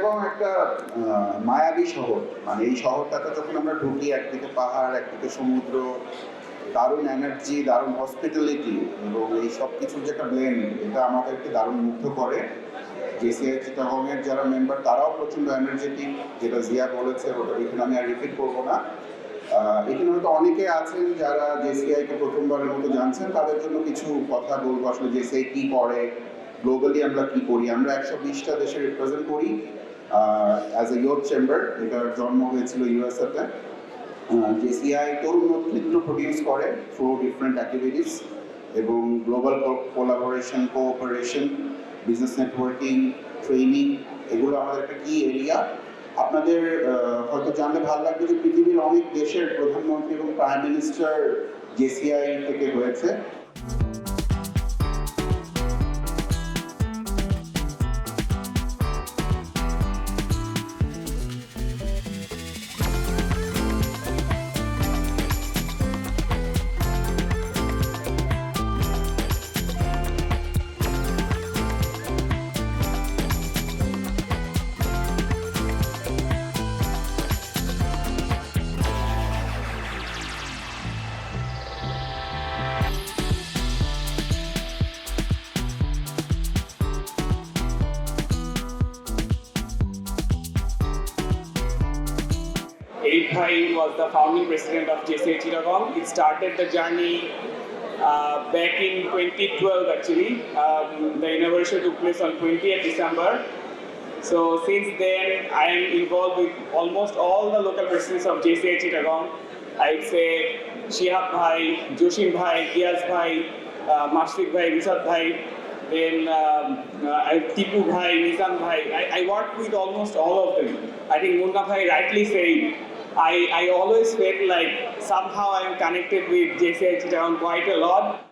চিটাগং একটা মায়াবী শহর। মানে এই শহরটাতে যখন আমরা ঢুকি, একদিকে পাহাড়, একদিকে সমুদ্র, দারুণ এনার্জি দারুণ হসপিটালিটি এবং এই সব কিছুর যে একটা ব্লেন্ড এটা আমাদেরকে দারুণ মুগ্ধ করে। জেসিআই চিটাগংয়ের যারা মেম্বার তারাও প্রচণ্ড এনার্জেটিক যেটা জিয়া বলেছে, ওটা এখানে আমি আর রিপিট করব না। এখানে হয়তো অনেকে আছেন যারা জেসিআই কে প্রথমবারের মতো জানছেন, তাদের জন্য কিছু কথা বলব। আসলে জেসিআই কি করে? গ্লোবালি আমরা কি করি? আমরা একশো বিশটা দেশে রিপ্রেজেন্ট করি। অ্যাজ এ ইয়ুথ চেম্বার এটার জন্ম হয়েছিল ইউএসএতে জেসিআই তরুণ নেতৃত্ব প্রডিউস করে থ্রু ডিফারেন্ট অ্যাক্টিভিটিস এবং global collaboration cooperation business networking training এগুলো আমাদের একটা কি এরিয়া আপনাদের হয়তো জানলে ভালো লাগবে যে পৃথিবীর অনেক দেশের প্রধানমন্ত্রী এবং প্রাইম মিনিস্টার জেসিআই থেকে হয়েছে। Bhai was the founding president of JCA Chittagong. It started the journey uh, back in 2012 actually. Um, the inauguration took place on 20th December. So since then, I am involved with almost all the local presidents of JCA Chittagong. I'd say Shihab Bhai, Joshin Bhai, Diaz Bhai, uh, Mashfiq Bhai, Rishat Bhai, then um, uh, Tipu Bhai, Nizam Bhai. I, I worked with almost all of them. I think Munna Bhai rightly said, I, I always felt like somehow I'm connected with JCI Chittagong quite a lot.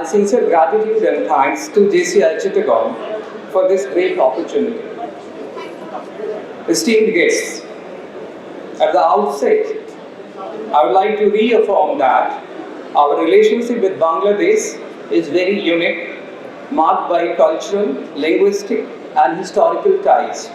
Uh, My sincere gratitude and thanks to JCI Chittagong for this great opportunity. Esteemed guests, at the outset, I would like to reaffirm that our relationship with Bangladesh is very unique, marked by cultural, linguistic, and historical ties.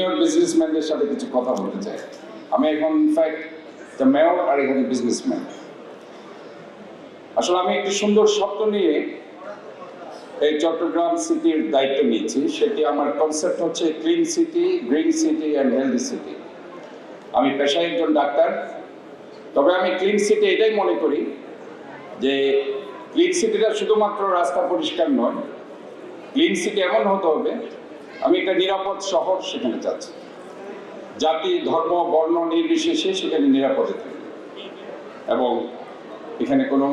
Junior বিজনেসম্যানদের সাথে কিছু কথা বলতে চাই। আমি এখন in fact the mayor আর এখানে businessman আসলে আমি একটি সুন্দর শব্দ নিয়ে এই চট্টগ্রাম সিটির দায়িত্ব নিয়েছি। সেটি আমার কনসেপ্ট হচ্ছে clean city green city and healthy city আমি পেশায় একজন ডাক্তার। তবে আমি ক্লিন সিটি এটাই মনে করি যে ক্লিন সিটিটা শুধুমাত্র রাস্তা পরিষ্কার নয় ক্লিন সিটি এমন হতে হবে আমি একটা নিরাপদ শহর সেখানে যাচ্ছি। জাতি, ধর্ম, বর্ণ নির্বিশেষে সেখানে নিরাপদে থাকবে এবং এখানে কোনো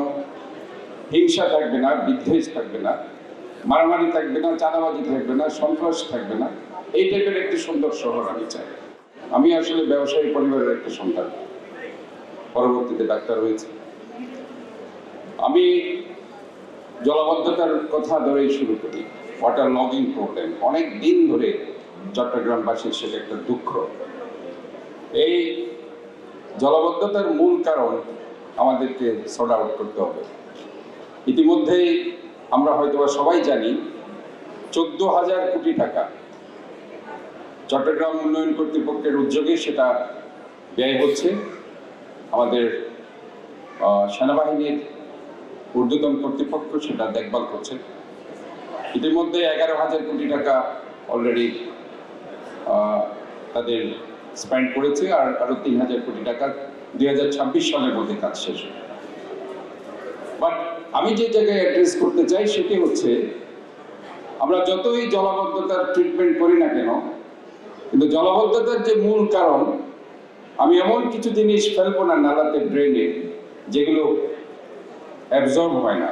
হিংসা থাকবে না, বিদ্বেষ থাকবে না, মারামারি থাকবে না, চাঁদাবাজি থাকবে না, সন্ত্রাস থাকবে না। এই টাইপের একটি সুন্দর শহর আমি চাই। আমি আসলে ব্যবসায়ী পরিবারের একটা সন্তান। পরবর্তীতে ডাক্তার হয়েছে। আমি জলাবদ্ধতার কথা ধরেই শুরু করি। ওয়াটার লগিং প্রবলেম অনেক দিন ধরে চট্টগ্রামবাসীর সেটা একটা দুঃখ। এই জলাবদ্ধতার মূল কারণ আমাদেরকে সর্ট আউট করতে হবে। ইতিমধ্যেই আমরা হয়তোবা সবাই জানি, চোদ্দ হাজার কোটি টাকা চট্টগ্রাম উন্নয়ন কর্তৃপক্ষের উদ্যোগে সেটা ব্যয় হচ্ছে। আমাদের সেনাবাহিনীর ঊর্ধ্বতন কর্তৃপক্ষ সেটা দেখভাল করছে। ইতিমধ্যে এগারো হাজার কোটি টাকা অলরেডি তাদের স্পেন্ড করেছে আর আরও তিন হাজার কোটি টাকা দুই হাজার ছাব্বিশ সালের মধ্যে কাজ শেষ বাট আমি যে জায়গায় অ্যাড্রেস করতে চাই সেটি হচ্ছে, আমরা যতই জলাবদ্ধতার ট্রিটমেন্ট করি না কেন, কিন্তু জলাবদ্ধতার যে মূল কারণ, আমি এমন কিছু জিনিস ফেলব না নালাতে ড্রেনে যেগুলো অ্যাবজর্ব হয় না।